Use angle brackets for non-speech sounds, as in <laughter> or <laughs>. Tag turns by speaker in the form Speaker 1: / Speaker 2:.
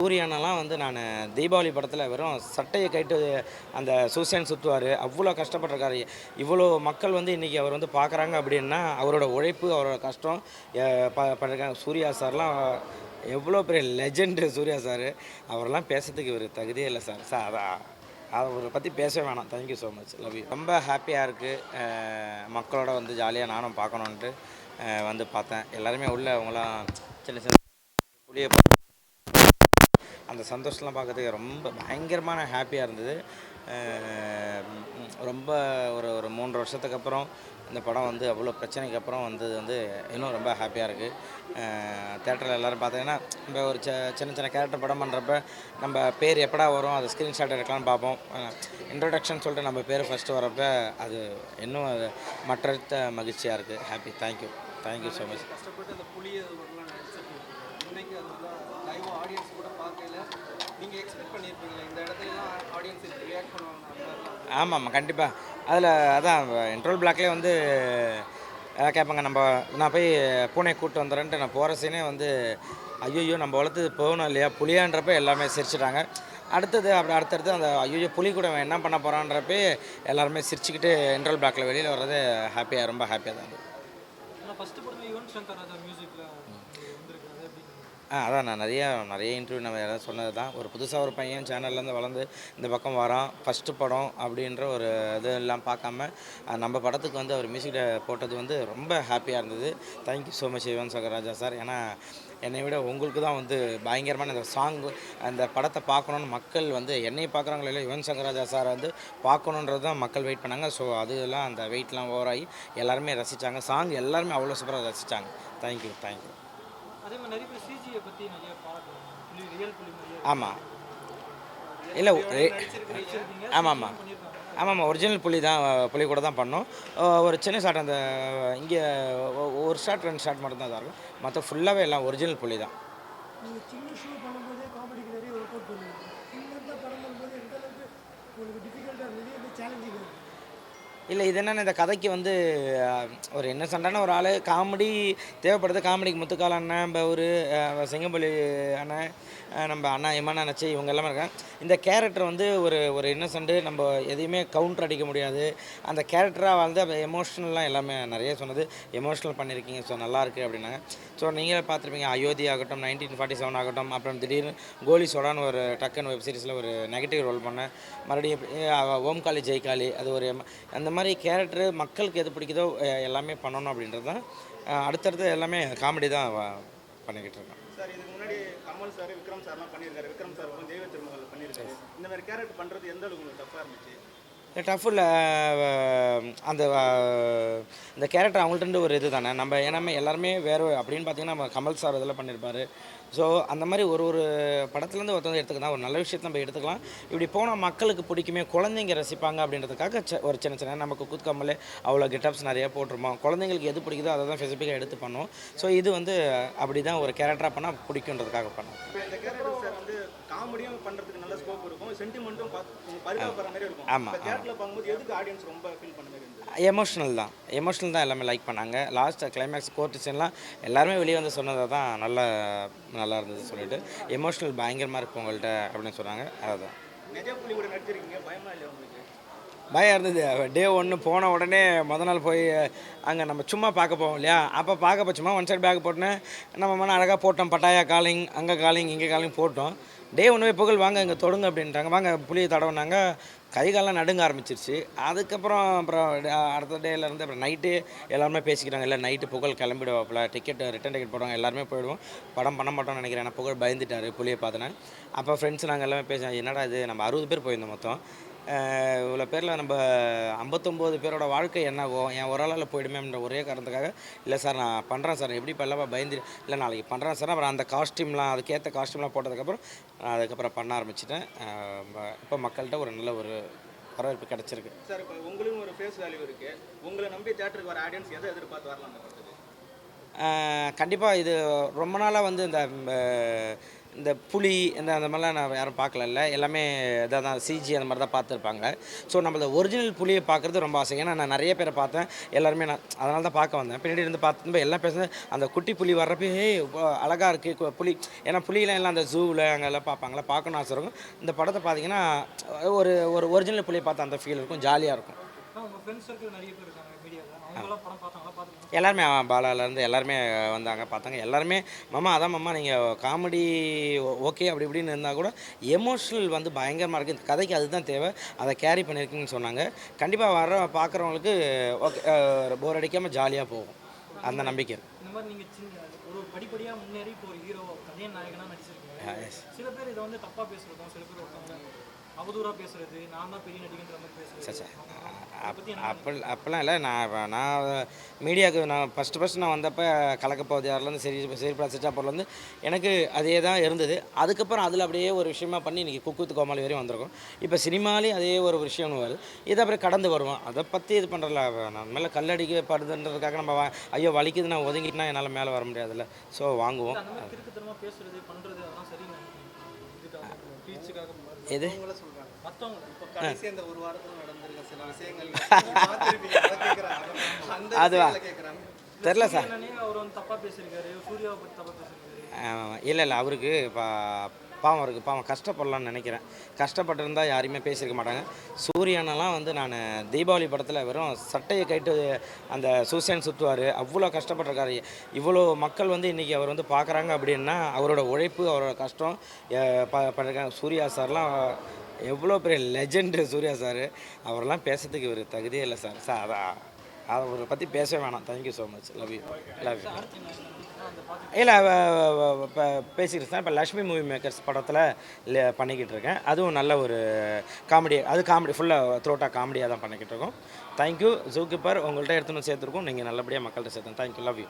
Speaker 1: சூரியனெல்லாம் வந்து நான் தீபாவளி படத்தில் வெறும் சட்டையை கைட்டு அந்த சூசைன் சுற்றுவார் அவ்வளோ கஷ்டப்பட்டிருக்காரு. இவ்வளோ மக்கள் வந்து இன்றைக்கி அவர் வந்து பார்க்குறாங்க அப்படின்னா அவரோட உழைப்பு அவரோட கஷ்டம் ப பண்ணிருக்காங்க சூர்யா சார்லாம் எவ்வளோ பெரிய லெஜெண்டு சூர்யா சார். அவரெல்லாம் பேசுறதுக்கு இவர் தகுதியே இல்லை சார். சார் அதான் அவரை பற்றி பேசவே வேணாம். Thank you so much love you ரொம்ப ஹாப்பியாக இருக்குது மக்களோட வந்து ஜாலியாக நானும் பார்க்கணுன்ட்டு வந்து பார்த்தேன். எல்லாருமே உள்ள அவங்களாம் சின்ன சின்ன புளிய அந்த சந்தோஷம்லாம் பார்க்கறதுக்கு ரொம்ப பயங்கரமான ஹாப்பியாக இருந்தது. ரொம்ப ஒரு ஒரு மூன்று வருஷத்துக்கு அப்புறம் இந்த படம் வந்து அவ்வளோ பிரச்சனைக்கு அப்புறம் வந்தது வந்து இன்னும் ரொம்ப ஹாப்பியாக இருக்குது தேட்டரில் எல்லோரும் பார்த்தீங்கன்னா நம்ம ஒரு ச சின்ன சின்ன கேரக்டர் படம் பண்ணுறப்ப நம்ம பேர் எப்படா வரும் அது ஸ்க்ரீன்ஷாட் எடுக்கலாம்னு பார்ப்போம். இன்ட்ரொடக்ஷன் சொல்லிட்டு நம்ம பேர் ஃபஸ்ட்டு வரப்ப அது இன்னும் அது மற்ற மகிழ்ச்சியாக இருக்குது happy thank you thank you so much
Speaker 2: audience கூட பார்க்கல நீங்கள் எக்ஸ்பெக்ட் பண்ணியிருப்பீங்களா இந்த இடத்துலலாம் ஆடியன்ஸ் ரியாக்ட் பண்ணுவாங்க
Speaker 1: ஆமாம் ஆமாம் கண்டிப்பாக அதில் அதான் இன்ட்ரோல் பிளாக்லேயே வந்து கேட்பாங்க நம்ம நான் போய் பூனை கூப்பிட்டு வந்துடுறேன்ட்டு நான் போகிற சீனே வந்து ஐயோ நம்ம வளர்த்து போகணும் இல்லையா? புளியான்றப்ப எல்லாமே சிரிச்சிட்டாங்க. அடுத்தது அப்படி அடுத்தடுத்து அந்த ஐயோ புலி கூட என்ன பண்ண போகிறான்றப்ப எல்லாருமே சிரிச்சுக்கிட்டு இன்ட்ரோல் பிளாக்ல வெளியில் வர்றது ஹாப்பியாக ரொம்ப ஹாப்பியாக தான் இருந்தது
Speaker 2: ஆனால் ஃபஸ்ட்டு படமே யுவன் சங்கர் ராஜா மியூசிக்கில் வந்திருக்காரு எப்படி
Speaker 1: ஆ அதான் நான் நிறையா நிறைய இன்டர்வியூ நம்ம யாராவது சொன்னது தான் ஒரு புதுசாக ஒரு பையன் சேனல்லேருந்து வளர்ந்து இந்த பக்கம் வரான். ஃபஸ்ட்டு படம் அப்படின்ற ஒரு இது எல்லாம் பார்க்காம நம்ம படத்துக்கு வந்து அவர் மியூசிக் போட்டது வந்து ரொம்ப ஹாப்பியாக இருந்தது. Thank you so much Yuvan Shankar Raja sir ஏன்னா என்னை விட உங்களுக்கு தான் வந்து பயங்கரமான இந்த சாங் அந்த படத்தை பார்க்கணுன்னு மக்கள் வந்து என்னை பார்க்குறாங்களோ இல்லை யுவன் சங்கர் ராஜா சார் வந்து பார்க்கணுன்றது தான் மக்கள் வெயிட் பண்ணாங்க. ஸோ அதெல்லாம் அந்த வெயிட்லாம் ஓவராகி எல்லாருமே ரசித்தாங்க சாங் எல்லாருமே அவ்வளோ சூப்பராக ரசித்தாங்க தேங்க்யூ தேங்க்யூ ஆமாம் இல்லை ஆமாம் ஆமாம் ஆமாம் ஆமாம் ஒரிஜினல் புலி தான் புலி கூட தான் பண்ணோம். ஒரு சின்ன ஷாட் அந்த இங்கே ஒரு ஷாட் ரெண்டு ஷாட் மட்டும் தான் இருக்கும். மற்ற ஃபுல்லாகவே எல்லாம் ஒரிஜினல் புலி தான்
Speaker 3: நீங்கள் சின்ன ஷோ பண்ணும்போதே காமெடிக்கு நிறைய ஒர்க் அவுட் பண்ணுவீங்க இந்த மாதிரி தான் படம் பண்ணும்போது எந்த அளவுக்கு உங்களுக்கு டிஃபிகல்ட்டாக இருந்தது எந்த சேலஞ்சிங் இருந்தது
Speaker 1: இல்லை இது என்னென்ன இந்த கதைக்கு வந்து ஒரு ஒரு சண்டான ஒரு ஆள் காமெடி தேவைப்படுது காமெடிக்கு முத்துக்கால் அண்ணன் பவுரு ஒரு செங்கம்பள்ளி அண்ணன் நம்ம அண்ணா இமான நச்சு இவங்க எல்லாமே இருக்காங்க. இந்த கேரக்டர் வந்து ஒரு ஒரு இன்னசென்ட்டு நம்ம எதையுமே கவுண்டர் அடிக்க முடியாது. அந்த கேரக்டராக வந்து அந்த எமோஷ்னல்லாம் எல்லாமே நிறைய சொன்னது. எமோஷ்னல் பண்ணியிருக்கீங்க ஸோ நல்லாயிருக்கு அப்படின்னாங்க. ஸோ நீங்களே பார்த்துருப்பீங்க அயோத்தி ஆகட்டும் நைன்டீன் ஃபார்ட்டி செவன் ஆகட்டும் அப்புறம் திடீர்னு கோலி சோடான்னு ஒரு டக்குன்னு வெப் சீரிஸில் ஒரு நெகட்டிவ் ரோல் பண்ணேன். மறுபடியும் இப்படி, அஹ், ஓம்காளி ஜெய்காளி அது ஒரு அந்த மாதிரி கேரக்டரு மக்களுக்கு எது பிடிக்குதோ எல்லாமே பண்ணணும் அப்படின்றது தான். அடுத்தடுத்து எல்லாமே காமெடி தான் பண்ணிக்கிட்டு இருக்கேன்
Speaker 4: சார் இதுக்கு முன்னாடி கமல் சார் விக்ரம் சார்லாம் பண்ணியிருக்காரு. விக்ரம் சார் வந்து தெய்வ திருமகள் பண்ணியிருக்காரு. இந்த மாதிரி கேரக்டர் பண்ணுறது எந்த அளவுக்கு உங்களுக்கு டஃப்பாக இருந்துச்சு?
Speaker 1: டஃப்பில் அந்த இந்த கேரக்டர் அவங்கள்ட்ட ஒரு இது தானே. நம்ம ஏன்னா எல்லாருமே வேறு அப்படின்னு பார்த்தீங்கன்னா நம்ம கமல் சார் இதெல்லாம் பண்ணியிருப்பாரு. ஸோ அந்த மாதிரி ஒரு ஒரு படத்துலேருந்து ஒருத்தவங்க எடுத்துக்கலாம். ஒரு நல்ல விஷயத்தை நம்ம எடுத்துக்கலாம். இப்படி போனால் மக்களுக்கு பிடிக்குமே குழந்தைங்க ரசிப்பாங்க அப்படின்றதுக்காக ச- ஒரு சின்ன சின்ன நமக்கு குத்கம்மலே அவ்வளோ கெட்டப்ஸ் நிறைய போட்டிருப்போம். குழந்தைங்களுக்கு எது பிடிக்குதோ அதை தான் ஸ்பெசிஃபிக்காக எடுத்து பண்ணோம் ஸோ இது வந்து அப்படி தான் ஒரு கேரக்டராக பண்ணால் பிடிக்குன்றதுக்காக பண்ணோம்
Speaker 4: காமெடியும் பண்ணுறதுக்கு நல்ல ஸ்கோப் இருக்கும். சென்டிமெண்ட்டும் பரிதாபப்படுற மாதிரி இருக்கும்.
Speaker 1: ஆமா,
Speaker 4: இந்த கேரக்டரில் பார்க்கும்போது எதுக்கு ஆடியன்ஸ் ரொம்ப ஃபீல் பண்ண மாதிரி
Speaker 1: எமோஷ்னல் தான். எமோஷ்னல் தான் எல்லாமே லைக் பண்ணாங்க. லாஸ்ட் கிளைமேக்ஸ் கோர்ட் சீன்லாம் எல்லாருமே வெளியே வந்து சொன்னதை தான் நல்ல நல்லா இருந்தது சொல்லிட்டு. எமோஷ்னல் பயங்கரமாக இருக்கும் உங்கள்கிட்ட அப்படின்னு சொன்னாங்க. அதுதான்
Speaker 4: நிஜ புலி கூட நடிச்சிருக்கீங்க. பயமா
Speaker 1: இருந்தது. டே ஒன்று போன உடனே முத நாள் போய் அங்கே நம்ம சும்மா பார்க்க போவோம் இல்லையா? அப்போ பார்க்க போய் சும்மா ஒன் சைட் பேக் போட்டேன் நம்ம மன அழகாக போட்டோம். பட்டாயா காலிங் அங்கே காலிங் இங்கே காலிங் போட்டோம். டே ஒன்றுவே புகழ் வாங்க இங்கே தொடுங்க அப்படின்ட்டாங்க வாங்க புளியை தடவுனாங்க. கை காலெல்லாம் நடுங்க ஆரம்பிச்சிருச்சு. அதுக்கப்புறம் அப்புறம் அடுத்த டேலேருந்து அப்புறம் நைட்டு எல்லாருமே பேசிக்கிறாங்க. இல்லை நைட்டு புகழ் கிளம்பிடுவாப்புல. டிக்கெட் ரிட்டன் டிக்கெட் போடுவாங்க. எல்லாருமே போயிடுவோம். படம் பண்ண மாட்டோம்னு நினைக்கிறேன். ஏன்னா புகழ் பயந்துட்டார் புளியை பார்த்தேன் அப்போ ஃப்ரெண்ட்ஸ் நாங்கள் எல்லாமே பேச என்னடா இது? நம்ம அறுபது பேர் போயிருந்தோம் மொத்தம். இவ்வளோ பேரில் நம்ம ஐம்பத்தொம்போது பேரோட வாழ்க்கை என்னாகும் என் ஒரு ஆளால் போயிடுமேன்ற ஒரே காரணத்துக்காக இல்லை சார் நான் பண்ணுறேன் சார் எப்படி பல்லவா பயந்து இல்லை நாளைக்கு பண்ணுறேன் சார் அப்புறம் அந்த காஸ்டியூம்லாம் அதுக்கேற்ற காஸ்டியூம்லாம் போட்டதுக்கப்புறம் நான் அதுக்கப்புறம் பண்ண ஆரம்பிச்சிட்டேன். இப்போ மக்கள்கிட்ட ஒரு நல்ல ஒரு வரவேற்பு கிடச்சிருக்கு.
Speaker 4: சார் இப்போ உங்களுக்கும் ஒரு ஃபேஸ் வேல்யூ இருக்குது உங்களை நம்பி தேட்டருக்கு வர ஆடியன்ஸ் எதை எதிர்பார்த்து வரலாம்
Speaker 1: கண்டிப்பாக இது ரொம்ப நாளாக வந்து இந்த இந்த புலி இந்த அந்த மாதிரிலாம் நான் யாரும் பார்க்கல எல்லாமே இதாக தான் சிஜி அந்த மாதிரி தான் பார்த்துருப்பாங்க. ஸோ நம்மள ஒரிஜினல் புலியை பார்க்குறது ரொம்ப ஆசை. ஏன்னா நான் நிறைய பேரை பார்த்தேன். எல்லாருமே நான் அதனால தான் பார்க்க வந்தேன். பின்னாடி இருந்து பார்த்துட்டு எல்லாம் பேசுனது அந்த குட்டி புலி வர்றப்போ ஹே அழகாக இருக்குது புலி. ஏன்னா புலியெலாம் எல்லாம் அந்த ஜூவில் அங்கெல்லாம் பார்ப்பாங்களா பார்க்கணும் ஆசை இருக்கும். இந்த படத்தை பார்த்தீங்கன்னா ஒரு ஒரு ஒரிஜினல் புலியை பார்த்த அந்த ஃபீல் இருக்கும். ஜாலியாக இருக்கும். எல்லாருமே பாலாலேருந்து எல்லாருமே வந்தாங்க. பார்த்தாங்க. எல்லாருமே மாமா அதான் மாமா நீங்கள் காமெடி ஓகே அப்படி இப்படின்னு இருந்தால் கூட எமோஷ்னல் வந்து பயங்கரமாக இருக்குது இந்த கதைக்கு அதுதான் தேவை. அதை கேரி பண்ணியிருக்குன்னு சொன்னாங்க. கண்டிப்பாக வர பார்க்குறவங்களுக்கு ஓகே போர் அடிக்காமல் ஜாலியாக போகும். அந்த நம்பிக்கை.
Speaker 3: இந்த மாதிரி நீங்கள் ஒரு படிப்படியாக முன்னேறி இப்போ ஒரு ஹீரோ கதைநாயகனாக நடிச்சிருக்கீங்க. சில பேர் இதை வந்து தப்பாக பேசுகிறதும் சில பேர் ஒருத்தவங்க அவதூறாக பேசுறது நான் தான் பெரிய நடிகன்ற மாதிரி பேசுறது.
Speaker 1: அப்படி அப்படிலாம் இல்லை. நான் நான் மீடியாவுக்கு நான் ஃபஸ்ட்டு ஃபஸ்ட்டு நான் வந்தப்போ கலக்கப்போதையார்லேருந்து சரி சரி சிச்சாப்பூர்லேருந்து எனக்கு அதே தான் இருந்தது. அதுக்கப்புறம் அதில் அப்படியே ஒரு விஷயமா பண்ணி இன்றைக்கி குக்குத்து கோமாளி வரையும் வந்திருக்கோம். இப்போ சினிமாலேயும் அதே ஒரு விஷயம் வருது. இதை அப்புறம் கடந்து வருவோம். அதை பற்றி இது பண்ணுறல நான் மேலே கல்லடிக்கப்படுதுன்றதுக்காக நம்ம வா- ஐயோ வலிக்குது நான் ஒதுங்கிட்டுனா என்னால் மேலே வர முடியாதுல்ல. ஸோ வாங்குவோம்.
Speaker 3: பேசுறது பண்ணுறது அதெல்லாம் சரி
Speaker 1: எது?
Speaker 3: இப்போ <laughs>
Speaker 1: அதுவா? தெரில சார்.
Speaker 3: பேசியிருக்காரு
Speaker 1: இல்லை இல்லை அவருக்கு பா பாவம் இருக்குது பாவம் கஷ்டப்படலாம்னு நினைக்கிறேன். கஷ்டப்பட்டிருந்தால் யாரையுமே பேசியிருக்க மாட்டாங்க. சூரியனெல்லாம் வந்து நான் தீபாவளி படத்தில் வெறும் சட்டையை கைட்டு அந்த சூசைன் சுற்றுவார் அவ்வளோ கஷ்டப்பட்டிருக்காரு. இவ்வளோ மக்கள் வந்து இன்றைக்கி அவர் வந்து பார்க்குறாங்க அப்படின்னா அவரோட உழைப்பு அவரோட கஷ்டம் ப பண்ணிருக்காங்க. சூர்யா சார்லாம் எவ்வளோ பெரிய லெஜெண்டு சூர்யா சார். அவரெல்லாம் பேசுறதுக்கு இவர் தகுதியே இல்லை சார். சார் அதான். அவரை பற்றி பேசவே வேணாம். Thank you so much love you love you இல்லை இப்போ பேசிக்கிட்டு இருக்கேன் இப்போ லக்ஷ்மி மூவி மேக்கர்ஸ் படத்தில் பண்ணிக்கிட்டு இருக்கேன். அதுவும் நல்ல ஒரு காமெடி அது காமெடி ஃபுல்லாக த்ரோட்டாக காமெடியாக தான் பண்ணிக்கிட்டு இருக்கோம். தேங்க்யூ ஜூ கீப்பர் உங்கள்கிட்ட எடுத்துன்னு சேர்த்துருக்கோம். நீங்கள் நல்லபடியாக மக்கள்கிட்ட சேர்த்துங்க. Thank you love you